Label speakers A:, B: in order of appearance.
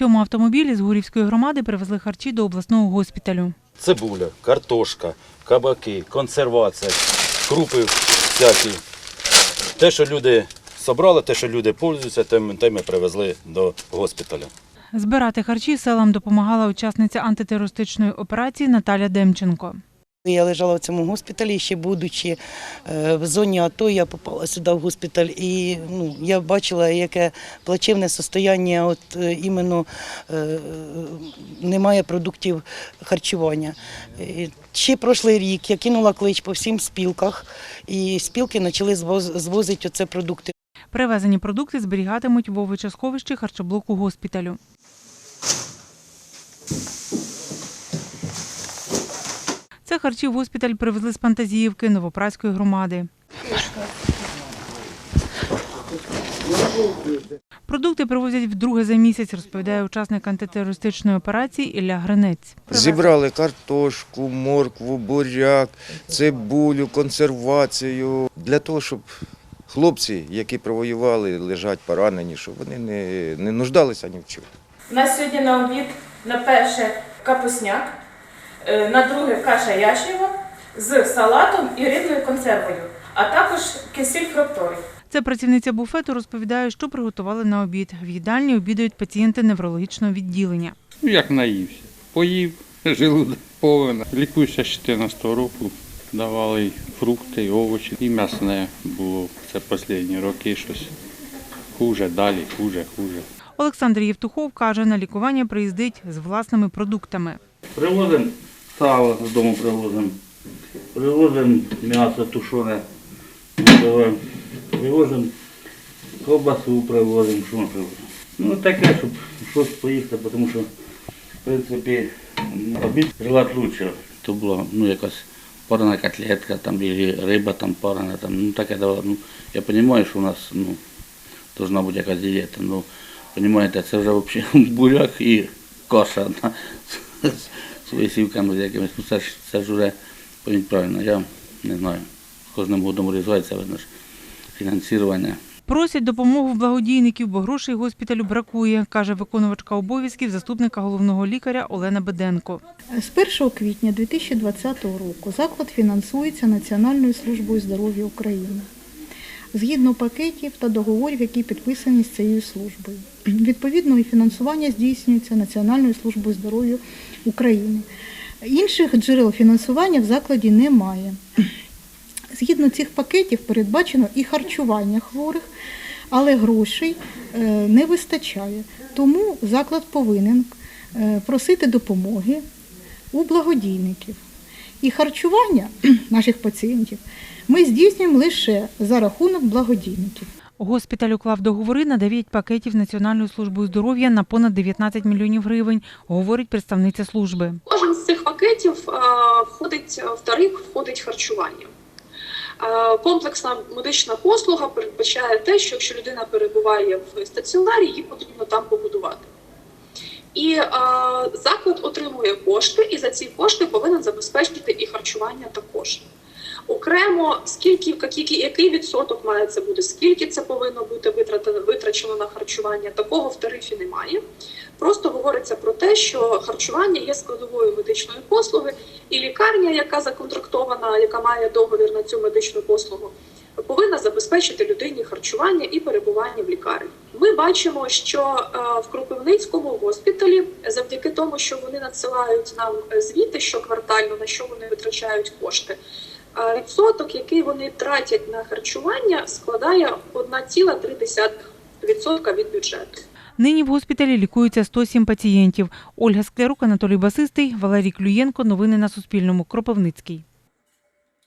A: цьому автомобілі з Гурівської громади привезли харчі до обласного госпіталю.
B: Цибуля, картошка, кабаки, консервація, крупи всякі. Те, що люди собрали, те, що люди пользуються, те ми, привезли до госпіталя.
A: Збирати харчі селам допомагала учасниця антитерористичної операції Наталя Демченко.
C: Я лежала в цьому госпіталі, ще будучи е, в зоні АТО, я попала сюди в госпіталь, і ну, я бачила, яке плачевне состояння, от е, іменно е, немає продуктів харчування. Ще прошлий рік я кинула клич по всім спілках, і спілки почали звозити оце продукти.
A: Привезені продукти зберігатимуть в овочесховищі харчоблоку госпіталю. Це харчі в госпіталь привезли з Пантазіївки Новопраської громади. Продукти привозять вдруге за місяць, розповідає учасник антитерористичної операції Ілля Гринець.
D: Зібрали картошку, моркву, буряк, цибулю, консервацію для того, щоб хлопці, які провоювали, лежать поранені, щоб вони не, не нуждалися ні в чому.
E: У нас сьогодні на обід на перше капусняк, на друге каша яшнєва з салатом і рибною консервою, а також кисіль фруктовий.
A: Це працівниця буфету розповідає, що приготували на обід. В їдальні обідають пацієнти неврологічного відділення.
F: Ну, як наївся. Поїв, желудок повен. Лікуюся з 14 року. Давали й фрукти, і овочі. І м'ясне було. Це останні роки щось. Хуже, далі, хуже, хуже.
A: Олександр Євтухов каже, на лікування приїздить з власними продуктами.
G: Привозимо сало з дому привозимо. Привозимо м'ясо готове. Привозимо ковбасу привозимо, що ми привозимо. Ну таке, щоб щось поїсти, тому що, в принципі, обід желати лучше. То була ну, якась порана котлетка, там, риба там порана, там, ну таке. Ну, я розумію, що у нас ну, должна бути якась дієта. Ну, розумієте, це вже взагалі буряк і коша на, з з якимись. Ну, це ж, це ж вже пойміть правильно, я не знаю. З кожним годом розвивається, видно ж, фінансування.
A: Просять допомогу благодійників, бо грошей госпіталю бракує, каже виконувачка обов'язків заступника головного лікаря Олена Беденко.
H: З 1 квітня 2020 року заклад фінансується Національною службою здоров'я України згідно пакетів та договорів, які підписані з цією службою. Відповідно, і фінансування здійснюється Національною службою здоров'я України. Інших джерел фінансування в закладі немає. Згідно цих пакетів передбачено і харчування хворих, але грошей е, не вистачає. Тому заклад повинен е, просити допомоги у благодійників. І харчування наших пацієнтів ми здійснюємо лише за рахунок благодійників.
A: Госпіталь уклав договори на 9 пакетів з Національною службою здоров'я на понад 19 мільйонів гривень, говорить представниця служби.
I: Кожен з цих пакетів е, входить в тариф, входить харчування. Е, Комплексна медична послуга передбачає те, що якщо людина перебуває в стаціонарі, її потрібно там побудувати. І е, заклад отримує кошти, і за ці кошти повинен забезпечити і харчування також. Окремо, скільки який, відсоток має це бути, скільки це повинно бути витрачено на харчування, такого в тарифі немає. Просто говориться про те, що харчування є складовою медичної послуги, і лікарня, яка законтрактована, яка має договір на цю медичну послугу, повинна забезпечити людині харчування і перебування в лікарні. Ми бачимо, що е, в Кропивницькому госпіталі, завдяки тому, що вони надсилають нам е, звіти щоквартально, на що вони витрачають кошти. Е, Відсоток, який вони тратять на харчування, складає 1,3% від бюджету.
A: Нині в госпіталі лікуються 107 пацієнтів. Ольга Склярук, Анатолій Басистий, Валерій Клюєнко. Новини на Суспільному. Кропивницький.